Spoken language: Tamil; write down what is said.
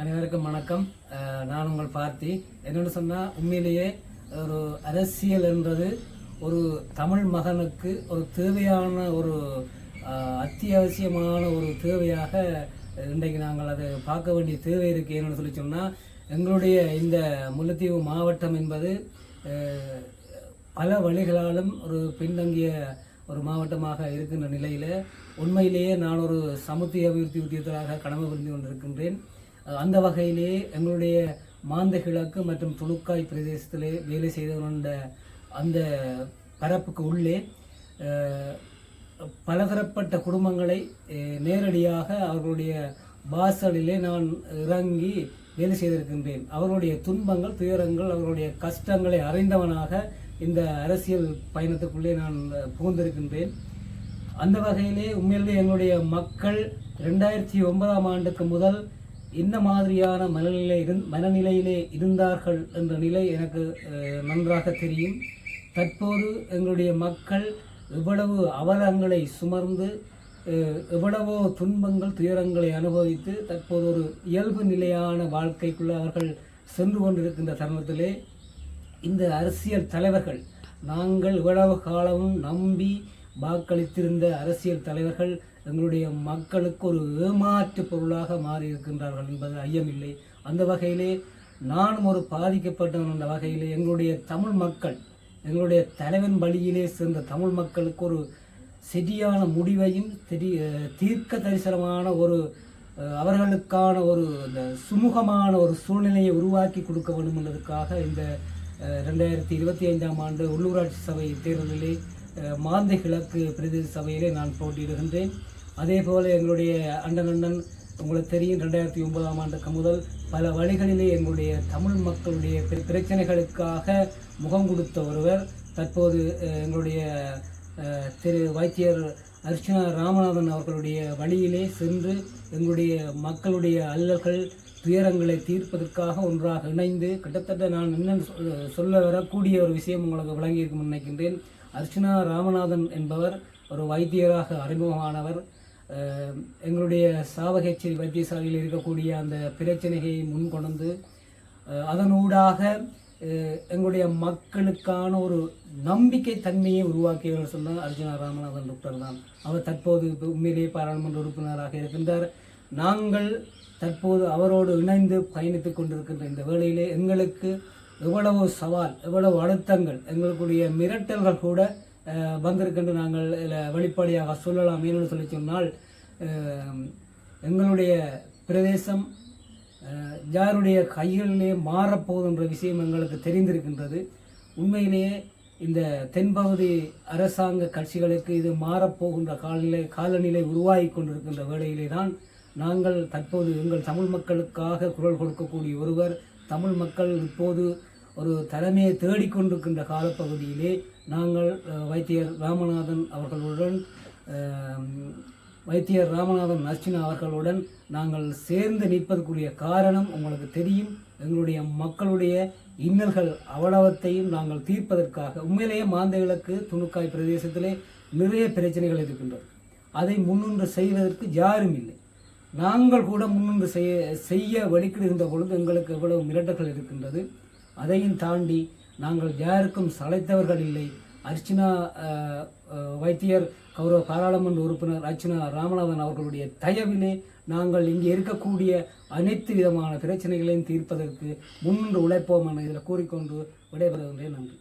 அனைவருக்கும் வணக்கம். நான் உங்கள் பார்த்தி. என்னென்னு சொன்னால் உண்மையிலேயே ஒரு அரசியல் என்றது ஒரு தமிழ் மகனுக்கு ஒரு தேவையான ஒரு அத்தியாவசியமான ஒரு தேவையாக இன்றைக்கு நாங்கள் அதை பார்க்க வேண்டிய தேவை இருக்குது என்னென்னு சொல்லி சொன்னால் எங்களுடைய இந்த முல்லைத்தீவு மாவட்டம் என்பது பல வழிகளாலும் ஒரு பின்தங்கிய ஒரு மாவட்டமாக இருக்கின்ற நிலையில் உண்மையிலேயே நான் ஒரு சமுத்திய அபிவிருத்தி உத்தியத்தராக கடமை புரிந்து கொண்டிருக்கின்றேன். அந்த வகையிலே எங்களுடைய மாந்த கிழக்கு மற்றும் துணுக்காய் பிரதேசத்திலே வேலை செய்து கொண்ட அந்த பரப்புக்கு உள்ளே பலதரப்பட்ட குடும்பங்களை நேரடியாக அவர்களுடைய வாசலிலே நான் இறங்கி வேலை செய்திருக்கின்றேன். அவர்களுடைய துன்பங்கள் துயரங்கள் அவர்களுடைய கஷ்டங்களை அறிந்தவனாக இந்த அரசியல் பயணத்துக்குள்ளே நான் புகுந்திருக்கின்றேன். அந்த வகையிலே உண்மையிலே எங்களுடைய மக்கள் ரெண்டாயிரத்தி ஒன்பதாம் ஆண்டுக்கு முதல் என்ன மாதிரியான மனநிலை இருந் மனநிலையிலே இருந்தார்கள் என்ற நிலை எனக்கு நன்றாக தெரியும். தற்போது எங்களுடைய மக்கள் எவ்வளவு அவலங்களை சுமர்ந்து எவ்வளவோ துன்பங்கள் துயரங்களை அனுபவித்து தற்போது ஒரு இயல்பு நிலையான வாழ்க்கைக்குள்ள அவர்கள் சென்று கொண்டிருக்கின்ற தருணத்திலே இந்த அரசியல் தலைவர்கள் நாங்கள் இவ்வளவு காலமும் நம்பி வாக்களித்திருந்த அரசியல் தலைவர்கள் எங்களுடைய மக்களுக்கு ஒரு ஏமாற்று பொருளாக மாறி இருக்கின்றார்கள் என்பது ஐயமில்லை. அந்த வகையிலே நானும் ஒரு பாதிக்கப்பட்டவன் என்ற வகையிலே எங்களுடைய தமிழ் மக்கள் எங்களுடைய தலைவன் வழியிலே சேர்ந்த தமிழ் மக்களுக்கு ஒரு சரியான முடிவையும் தெரி தீர்க்க தரிசனமான ஒரு அவர்களுக்கான ஒரு இந்த சுமூகமான ஒரு சூழ்நிலையை உருவாக்கி கொடுக்க வேண்டும் என்பதற்காக இந்த ரெண்டாயிரத்தி இருபத்தி ஐந்தாம் ஆண்டு உள்ளூராட்சி சபை தேர்தலிலே மாந்தை கிழக்கு பிரதேச சபையிலே நான் போட்டியிடுகின்றேன். அதே போல் எங்களுடைய அண்டன் அண்ணன் உங்களுக்கு தெரியும் ரெண்டாயிரத்தி ஒன்பதாம் ஆண்டுக்கு முதல் பல வழிகளிலே எங்களுடைய தமிழ் மக்களுடைய பிரச்சனைகளுக்காக முகம் கொடுத்த ஒருவர். தற்போது எங்களுடைய திரு வைத்தியர் அர்ச்சனா ராமநாதன் அவர்களுடைய வழியிலே சென்று எங்களுடைய மக்களுடைய அல்லல்கள் துயரங்களை தீர்ப்பதற்காக ஒன்றாக இணைந்து கிட்டத்தட்ட நான் இன்னும் சொல்ல- வரக்கூடிய ஒரு விஷயம் உங்களுக்கு வழங்கியிருக்கும் நினைக்கின்றேன். அர்ச்சனா ராமநாதன் என்பவர் ஒரு வைத்தியராக அறிமுகமானவர். அஹ், எங்களுடைய சாவகச்சேரி வைத்தியசாலையில் இருக்கக்கூடிய அந்த பிரச்சனையை முன்கொண்டு அஹ், அதனூடாக அஹ், எங்களுடைய மக்களுக்கான ஒரு நம்பிக்கை தன்மையை உருவாக்கியவர் சொன்னால் அர்ஜுனா ராமநாதன் டாக்டர் தான். அவர் தற்போது உண்மையிலேயே பாராளுமன்ற உறுப்பினராக இருக்கின்றார். நாங்கள் தற்போது அவரோடு இணைந்து பயணித்துக் கொண்டிருக்கின்ற இந்த வேளையிலே எங்களுக்கு எவ்வளவு சவால் எவ்வளவு அழுத்தங்கள் எங்களுக்குடைய மிரட்டல்கள் கூட வந்திருக்கின்ற நாங்கள் இதில் வெளிப்படையாக சொல்லலாம். ஏன்னு சொல்லி சொன்னால் எங்களுடைய பிரதேசம் யாருடைய கைகளிலே மாறப்போகுதுன்ற விஷயம் எங்களுக்கு தெரிந்திருக்கின்றது. உண்மையிலேயே இந்த தென்பகுதி அரசாங்க கட்சிகளுக்கு இது மாறப்போகின்ற காலநிலை காலநிலை உருவாகி கொண்டிருக்கின்ற வேளையிலே தான் நாங்கள் தற்போது எங்கள் தமிழ் மக்களுக்காக குரல் கொடுக்கக்கூடிய ஒருவர் தமிழ் மக்கள் இப்போது ஒரு தலைமையை தேடிக்கொண்டிருக்கின்ற காலப்பகுதியிலே நாங்கள் வைத்தியர் ராமநாதன் அவர்களுடன் வைத்தியர் ராமநாதன் நர்ச்சினா அவர்களுடன் நாங்கள் சேர்ந்து நிற்பதற்குரிய காரணம் உங்களுக்கு தெரியும். எங்களுடைய மக்களுடைய இன்னல்கள் அவலவத்தையும் நாங்கள் தீர்ப்பதற்காக உண்மையிலேயே மாந்தைகளுக்கு துணுக்காய் பிரதேசத்திலே நிறைய பிரச்சனைகள் இருக்கின்றது. அதை முன்னின்று செய்வதற்கு யாரும் இல்லை. நாங்கள் கூட முன்னின்று செய்ய செய்ய வழிக்கிடுகின்ற பொழுது எங்களுக்கு எவ்வளவு மிரட்டல்கள் இருக்கின்றது. அதையும் தாண்டி நாங்கள் யாருக்கும் சளைத்தவர்கள் இல்லை. அர்ச்சனா வைத்தியர் கௌரவ பாராளுமன்ற உறுப்பினர் அர்ச்சனா ராமநாதன் அவர்களுடைய தயவிலே நாங்கள் இங்கே இருக்கக்கூடிய அனைத்து விதமான பிரச்சனைகளையும் தீர்ப்பதற்கு முன்னின்று உழைப்போம் என இதில் கூறிக்கொண்டு விடைபெறுகின்றேன். நன்றி.